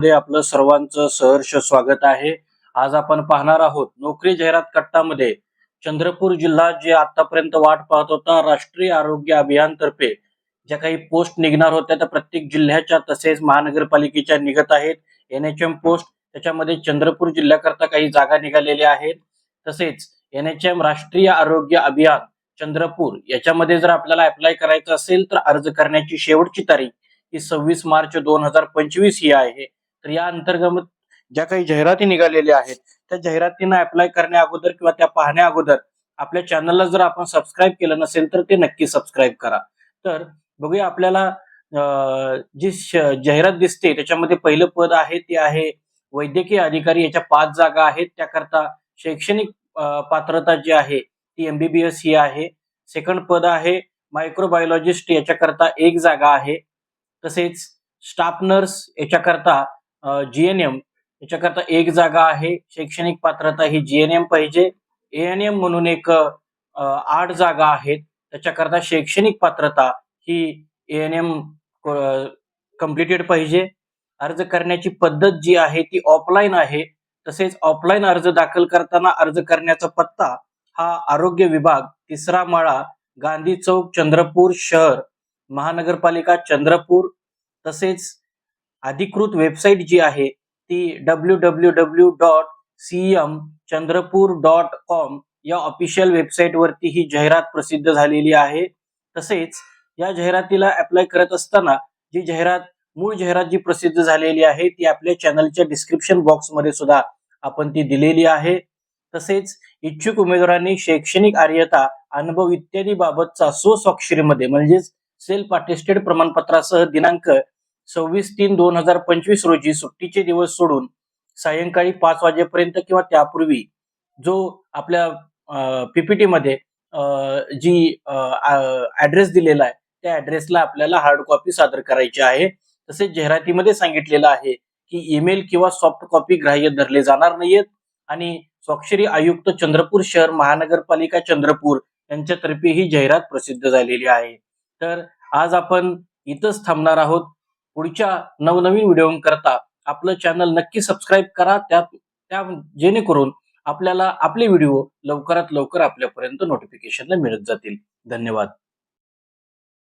मध्ये आपलं सर्वांचं सहर्ष स्वागत आहे. आज आपण पाहणार आहोत नोकरी जाहिरात कट्टामध्ये चंद्रपूर जिल्हा जे आतापर्यंत वाट पाहत होता राष्ट्रीय आरोग्य अभियान तर्फे ज्या काही पोस्ट निघणार होत्या त्या प्रत्येक जिल्ह्याच्या तसेच महानगरपालिकेच्या निघत आहेत. एन एच एम पोस्ट त्याच्यामध्ये चंद्रपूर जिल्ह्याकरता काही जागा निघालेल्या आहेत. तसेच एन एच एम राष्ट्रीय आरोग्य अभियान चंद्रपूर याच्यामध्ये जर आपल्याला अप्लाय करायचं असेल तर अर्ज करण्याची शेवटची तारीख ही सव्वीस मार्च दोन हजार पंचवीस ही आहे. तर या अंतर्गत ज्या काही जाहिराती निघालेल्या आहेत त्या जाहिरातींना अप्लाय करण्या अगोदर किंवा त्या पाहण्या अगोदर आपल्या चॅनलला जर आपण सबस्क्राईब केलं नसेल तर ते नक्की सबस्क्राईब करा. तर बघूया आपल्याला जी जाहिरात दिसते त्याच्यामध्ये पहिलं पद आहे ते आहे वैद्यकीय अधिकारी याच्या पाच जागा आहेत. त्याकरता शैक्षणिक पात्रता जी आहे ती एमबीबीएस ही आहे. सेकंड पद आहे मायक्रोबायोलॉजिस्ट याच्याकरता एक जागा आहे. तसेच स्टाफ नर्स याच्याकरता जीएनएम याच्याकरता एक जागा आहे शैक्षणिक पात्रता ही जीएनएम पाहिजे. एएनएम म्हणून एक आठ जागा आहेत. त्याच्याकरता शैक्षणिक पात्रता ही एएनएम कम्प्लिटेड पाहिजे. अर्ज करण्याची पद्धत जी आहे ती ऑफलाईन आहे. तसेच ऑफलाईन अर्ज दाखल करताना अर्ज करण्याचा पत्ता हा आरोग्य विभाग तिसरा माळा गांधी चौक चंद्रपूर शहर महानगरपालिका चंद्रपूर तसेच अधिकृत वेबसाईट जी आहे ती W W W dot C M Chandrapur dot com या ऑफिशियल वेबसाईट वरती ही जाहिरात प्रसिद्ध झालेली आहे. तसेच या जाहिरातीला अप्लाय करत असताना जी जाहिरात मूळ जाहिरात जी प्रसिद्ध झालेली आहे ती आपल्या चॅनलच्या डिस्क्रिप्शन बॉक्समध्ये सुद्धा आपण ती दिलेली आहे. तसेच इच्छुक उमेदवारांनी शैक्षणिक आर्यता अनुभव इत्यादी बाबतचा स्वस्वाक्षरीमध्ये म्हणजेच सेल्फ अटेस्टेड प्रमाणपत्रासह दिनांक सव्वीस तीन दोन हजार पंचवीस रोजी सुट्टीचे दिवस सोडून सायंकाळी पाच वाजेपर्यंत किंवा त्यापूर्वी जो आपल्या पीपीटी मध्ये जी ऍड्रेस दिलेला आहे त्या ऍड्रेसला आपल्याला हार्ड कॉपी सादर करायची आहे. तसेच जाहिरातीमध्ये सांगितलेलं आहे की ईमेल किंवा सॉफ्ट कॉपी ग्राह्य धरले जाणार नाहीयेत. आणि स्वाक्षरी आयुक्त चंद्रपूर शहर महानगरपालिका चंद्रपूर यांच्यातर्फे ही जाहिरात प्रसिद्ध झालेली आहे. तर आज आपण इथंच थांबणार आहोत. पुढच्या नवनवीन व्हिडिओ करता आपलं चॅनल नक्की सबस्क्राईब करा. त्या त्या जेणेकरून आपल्याला आपले व्हिडिओ लवकरात लवकर आपल्यापर्यंत नोटिफिकेशनला मिळत जातील. धन्यवाद.